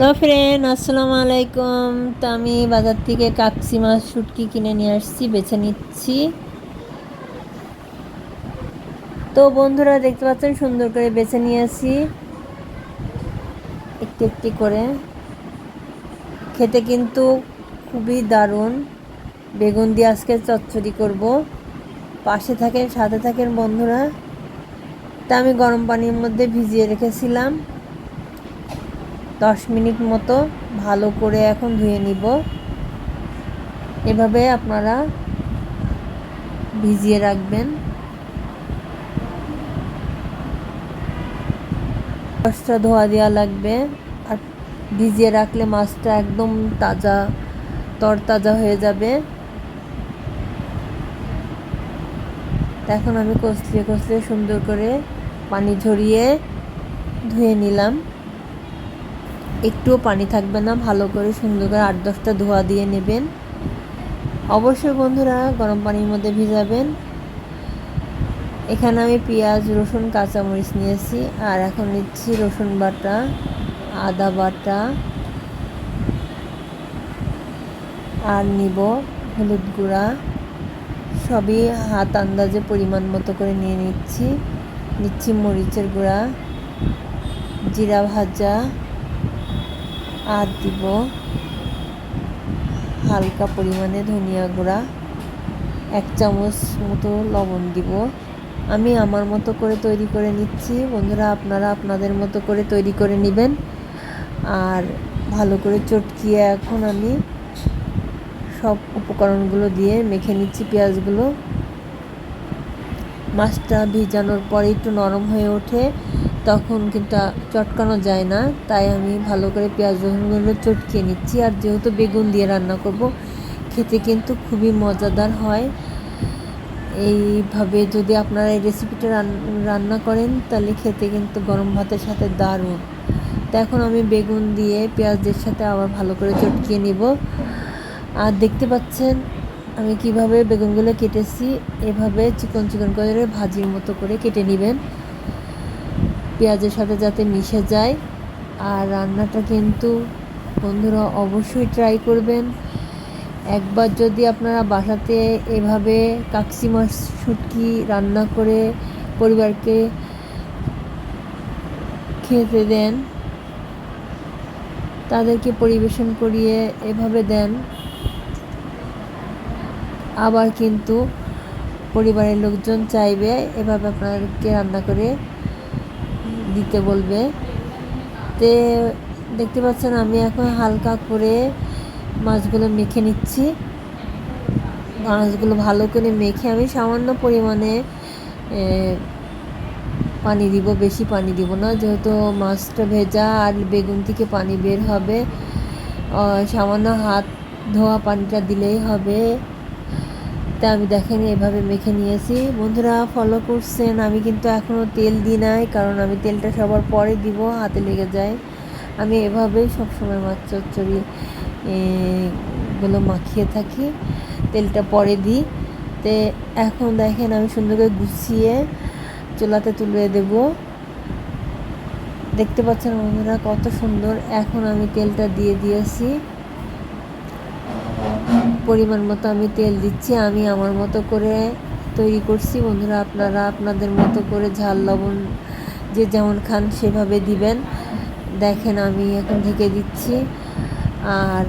Hello friend, আসসালামু আলাইকুম। তো আমি বাজার থেকে কাকসি মাছ, শুটকি কিনে নিয়ে আসছি, বেছে নিচ্ছি। তো বন্ধুরা, দেখতে পাচ্ছেন, সুন্দর করে বেছে নিয়ে নিয়েছি একটি একটি করে। খেতে কিন্তু খুবই দারুণ। বেগুন দিয়ে আজকে চচ্চড়ি করব। পাশে থাকেন, সাথে থাকেন বন্ধুরা। তা আমি গরম পানির মধ্যে ভিজিয়ে রেখেছিলাম। দশ মিনিট মতো ভালো করে এখন ধুয়ে নিব। এভাবে আপনারা ভিজিয়ে রাখবেন। মাছটা ধোয়া দেওয়া লাগবে। আর ভিজিয়ে রাখলে মাছটা একদম তাজা, তরতাজা হয়ে যাবে। এখন আমি কষলিয়ে কষলিয়ে সুন্দর করে পানি ঝরিয়ে ধুয়ে নিলাম। একটুও পানি থাকবে না, ভালো করে সুন্দর করে আট দশটা ধোয়া দিয়ে নেবেন। অবশ্যই বন্ধুরা গরম পানির মধ্যে ভিজাবেন। এখানে আমি পেঁয়াজ, রসুন, কাঁচামরিচ নিয়েছি, আর এখন নিচ্ছি রসুন বাটা, আদা বাটা, আর নিব হলুদ গুঁড়া। সবই হাত আন্দাজে পরিমাণ মতো করে নিয়ে নিচ্ছি। নিচ্ছি মরিচের গুঁড়া, জিরা ভাজা আর দিব। হালকা পরিমাণে ধনিয়া গুঁড়া, এক চামচ মতো লবণ দিব। আমি আমার মতো করে তৈরি করে নিচ্ছি। বন্ধুরা, আপনারা আপনাদের মতো করে তৈরি করে নেবেন। আর ভালো করে চটকিয়ে এখন আমি সব উপকরণগুলো দিয়ে মেখে নিচ্ছি পেঁয়াজগুলো। মাছটা ভিজানোর পরে একটু নরম হয়ে ওঠে। তখন কিন্তু চটকানো যায় না। তাই আমি ভালো করে পেঁয়াজ, রসুনগুলো চটকিয়ে নিচ্ছি। আর যেহেতু বেগুন দিয়ে রান্না করব, খেতে কিন্তু খুবই মজাদার হয়। এইভাবে যদি আপনারা এই রেসিপিটা রান্না করেন, তাহলে খেতে কিন্তু গরম ভাতের সাথে দারুণ। তো এখন আমি বেগুন দিয়ে পেঁয়াজের সাথে আবার ভালো করে চটকিয়ে নিব। আর দেখতে পাচ্ছেন, আমি কীভাবে বেগুনগুলো কেটেছি। এভাবে চিকন চিকন করে ভাজির মতো করে কেটে নেবেন। পেঁয়াজের সাথে যাতে মিশে যায়। আর রান্নাটা কিন্তু বন্ধুরা অবশ্যই ট্রাই করবেন। একবার যদি আপনারা বাসাতে এভাবে কাকসি মাছ, শুটকি রান্না করে পরিবারকে খেতে দেন, তাদেরকে পরিবেশন করিয়ে এভাবে দেন, আবার কিন্তু পরিবারের লোকজন চাইবে এভাবে আপনাদেরকে রান্না করে দিতে বলবে। তে দেখতে পাচ্ছেন আমি এখন হালকা করে মাছগুলো মেখে নিচ্ছি। মাছগুলো ভালো করে মেখে আমি সামান্য পরিমাণে পানি দিব, বেশি পানি দিব না। যেহেতু মাছটা ভেজা আর বেগুন থেকে পানি বের হবে সামান্য হাত ধোয়া পানিটা দিলেই হবে। তা আমি দেখেন, এভাবে মেখে নিয়েছি। বন্ধুরা ফলো করছেন, আমি কিন্তু এখনও তেল দিই নাই, কারণ আমি তেলটা সবার পরে দিব, হাতে লেগে যায়। আমি এভাবেই সবসময় মাছ চচ্চড়ি গুলো মাখিয়ে থাকি, তেলটা পরে দিই। তে এখন দেখেন, আমি সুন্দর করে গুছিয়ে চুলাতে তুলে দেব। দেখতে পাচ্ছেন বন্ধুরা, কত সুন্দর, এখন আমি তেলটা দিয়ে দিয়েছি। পরিমাণ মতো আমি তেল দিচ্ছি, আমি আমার মতো করে তৈরি করছি। বন্ধুরা, আপনারা আপনাদের মতো করে ঝাল, লবণ যে যেমন খান সেভাবে দিবেন। দেখেন আমি এখন ঢেকে দিচ্ছি। আর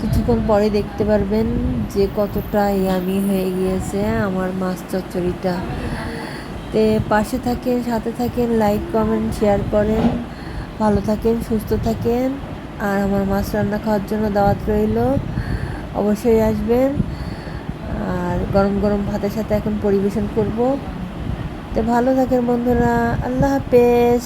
কিছুক্ষণ পরে দেখতে পারবেন যে কতটা ইয়ামি হয়ে গিয়েছে আমার মাছ চচ্চড়িটা। তে পাশে থাকেন, সাথে থাকেন লাইক কমেন্ট শেয়ার করেন। ভালো থাকেন, সুস্থ থাকেন। আর আমার মাছ রান্না খাওয়ার জন্য দাওয়াত রইল। অবশ্যই আসবেন আর গরম গরম ভাতের সাথে এখন পরিবেশন করব। তো ভালো থাকেন বন্ধুরা। আল্লাহ হাফেজ।